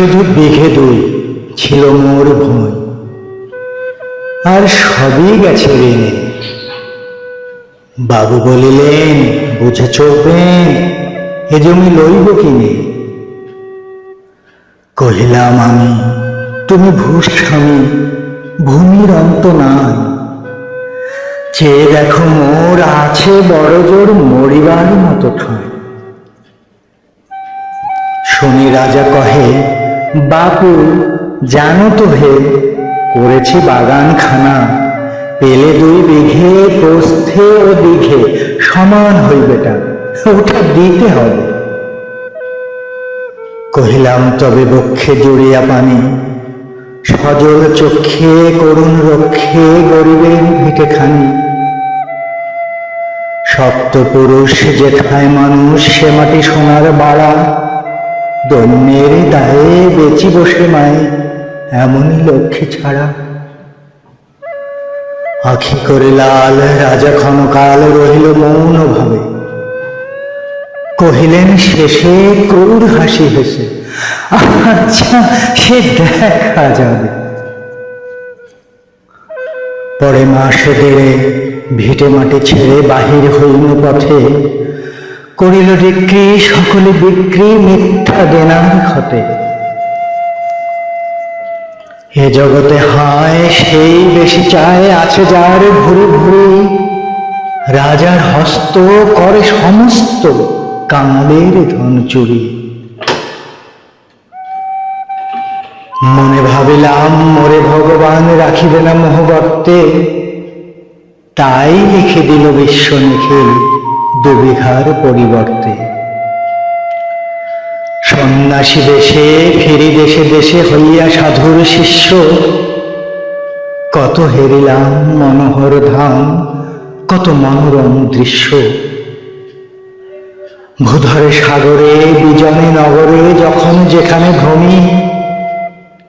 শুধু বিঘে দুই, ছিল মোর ভূমি আর সবই গেছে ঋণে বাবু বলিলেন বুঝে চলবেন এ জমি লইব কিনে? কহিলাম আমি, তুমি ভূস্বামী ভূমির অন্ত নাই। চেয়ে দেখো মোর আছে বড় জোর মরিবার মতো ঠাঁই। শুনি রাজা কহে বাপু, জানো তো হে, করেছি বাগান খানা পেলে দুই বিঘে প্রস্থে ও দিঘে সমান হইবেটা ওটা দিতে হবে। কহিলাম, তবে বক্ষে জুড়িয়া পানি। সজল চক্ষে, করুণ রক্ষে গরিবের ভিটে খানি সপ্ত পুরুষ যেথায় মানুষ, সে মাটি সোনার বাড়া। দন্যের দায়ে বেচি বসে মায়, এমনই লক্ষ্মী ছাড়া। আখি করে লাল রাজা ক্ষণকাল রহিল মৌন ভাবে। কহিলেন, শেষে ক্রূর হাসি হেসে। আচ্ছা সে দেখা যাবে। পরে মাস দেড়ে ভিটে মাটি ছেড়ে বাহির হইল পথে। করিল বিক্রি সকলে বিক্রি, মিথ্যা দেনার ঘটে। এ জগতে হায়, সেই বেশি চায়, আছে যার ভুরি ভুরি। রাজার হস্ত করে সমস্ত কাঙালের ধন চুরি। মনে ভাবিলাম, মোরে ভগবান রাখিবে না মোহবর্তে তাই লিখে দিল বিশ্ব নিখিল। দুবিঘার পরিবর্তে। সন্ন্যাসী দেশে ফিরি দেশে দেশে হইয়া সাধুর শিষ্য। কত হেরিলাম মনোহর ধাম, কত মনোরম দৃশ্য। ভূধরে সাগরে, বিজনে নগরে, যখন যেখানে ভ্রমি,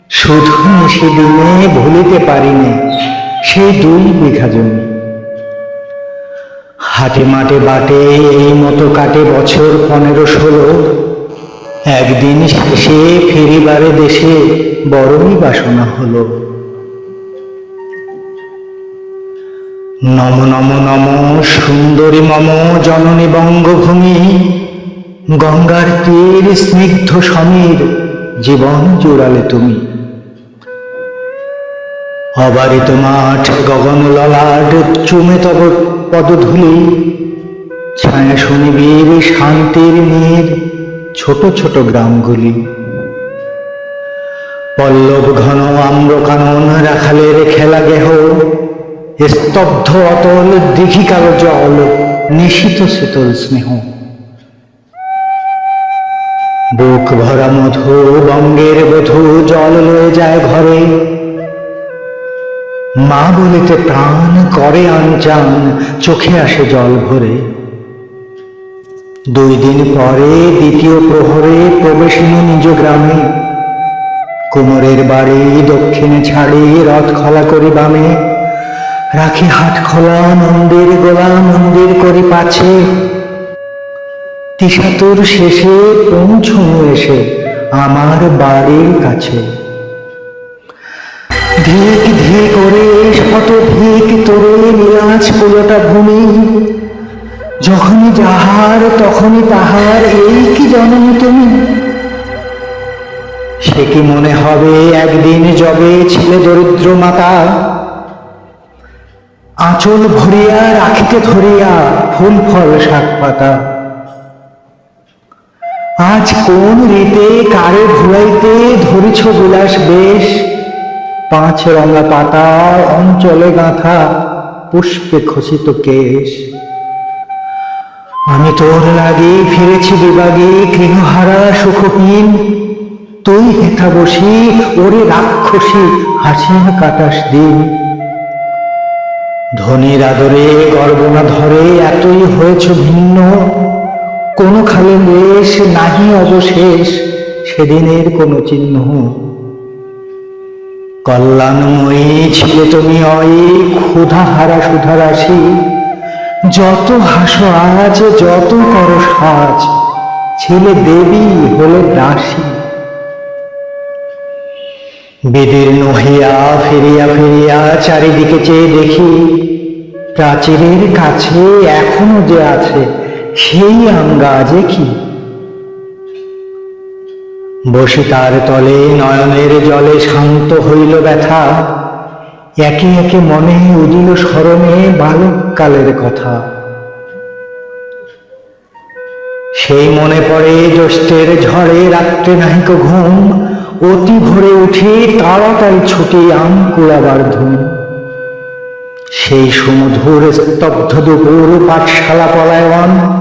শুধু সেদিনে ভুলিতে পারিনি সেই দুই বিঘা জমি। হাটে মাঠে বাটে, এই মতো কাটে বছর পনেরো ষোলো। একদিন শেষে ফিরিবারে দেশে বড়ই বাসনা হলো। নম নম নম সুন্দরী মম জননী বঙ্গভূমি, গঙ্গার তীর স্নিগ্ধ সমীর, জীবন জোড়ালে তুমি। অবারিত মাঠ গগন ললাট চুমে তব পদধূলি, ছায়া শুনিবীর শান্তির নীর ছোট ছোট গ্রামগুলি। পল্লব ঘন আম্র কানন রাখালের খেলা গেহ স্তব্ধ অতল দিঘি কালো জল নিশিত শীতল স্নেহ। বুক ভরা মধু বঙ্গের বধূ জল লয়ে যায় ঘরে মা বলিতে প্রাণ করে আনচান চোখে আসে জল ভরে। দুই দিন পরে দ্বিতীয় প্রহরে প্রবেশিনী নিজ গ্রামে। কুমোরের বাড়ি দক্ষিণে ছাড়ি রথ খোলা করি বামে। রাখি হাট খোলা, মন্দির গোলা, মন্দির করি পাছে। তিসাতুর শেষে পৌঁছনু এসে আমার বাড়ির কাছে। ধিক ধি করে শত ধিক তোরে নীলাজ পুরোটা ভূমি। যখনই যাহার, তখনই তাহার, এই কি জননী তুমি? সে কি মনে হবে একদিন যবে ছিলে দরিদ্র মাতা? আঁচল ভরিয়া, রাখিতে ধরিয়া ফুল, ফল, শাক, পাতা। আজ কোন রীতে, কারে ভুলাইতে ধরিছ বিলাস বেশ? পাঁচ রঙা পাতা অঞ্চলে গাঁথা পুষ্পে খচিত কেশ। আমি তোর লাগে ফিরেছি বিবাগে গৃহহারা সুখহীন তুই হেথা বসি, ওরে রাক্ষসী হাসিয়া কাটাস দিন। ধনির আদরে গর্ব না ধরে এতই হয়েছ ভিন্ন। কোন খালে লেশ, নাহি অবশেষ, সেদিনের কোনো চিহ্ন। কল্যাণময়ী ছিলে তুমি অই ক্ষুধা হারা সুধা রাশি। যত হাসো আজ, যত করো সাজ, ছেলে দেবী হলে দাসী। বিদীর্ণ হইয়া ফিরিয়া ফিরিয়া চারিদিকে চেয়ে দেখি, প্রাচীরের কাছে এখনও যে আছে, সেই আম গাছে কি? বসে তার তলে নয়নের জলে শান্ত হইল ব্যথা। একে একে মনে উদিল স্মরণে বালককালের কথা। সেই মনে পড়ে জ্যৈষ্ঠের ঝড়ে রাত্রে নাহিক ঘুম। অতি ভোরে উঠে তাড়াতাড়ি ছুটে আম কুড়াবার ধুম। সেই সুমধুর স্তব্ধ দুপুর পাঠশালা পলায়ন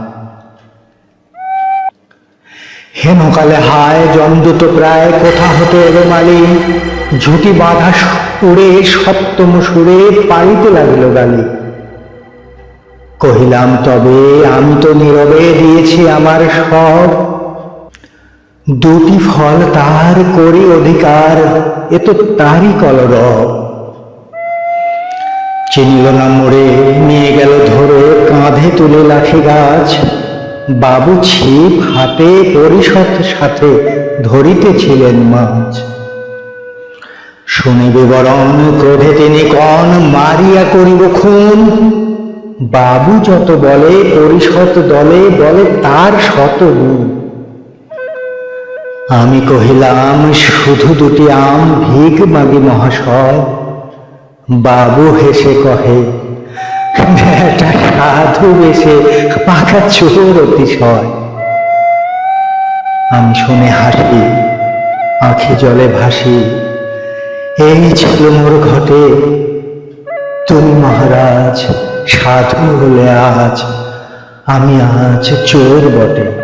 হেনকালে হায় জন্দুত প্রায় কোথা হতে এলো মালি? ঝুটি বাঁধা উড়ে সপ্তম সুরে পাইতে লাগিল গালি। কহিলাম, তবে আমি তো নীরবে দিয়েছি আমার সব। দুটি ফল তার করি অধিকার, এ তো তারই কলরব। চিনিল না মোড়ে নিয়ে গেল ধরে কাঁধে তুলে লাঠি গাছ। বাবু ছিপ হাতে পরিষদ সাথে ধরিতেছিলেন মাছ। শুনি বিবরণ ক্রোধে তিনি কন, মারিয়া করিব খুন। বাবু যত বলে, পরিষদ দলে বলে তার শত গুণ। আমি কহিলাম, শুধু দুটি আম ভিক মাগি মহাশয়। বাবু হেসে কহে বেটা সাধু বেশে পাখা চোর অতিশয়। আমি শুনে হাসি, আঁখি জলে ভাসি। এই ছিল মোর ঘটে। তুমি মহারাজ, সাধু হলে আজ আমি আজ চোর বটে।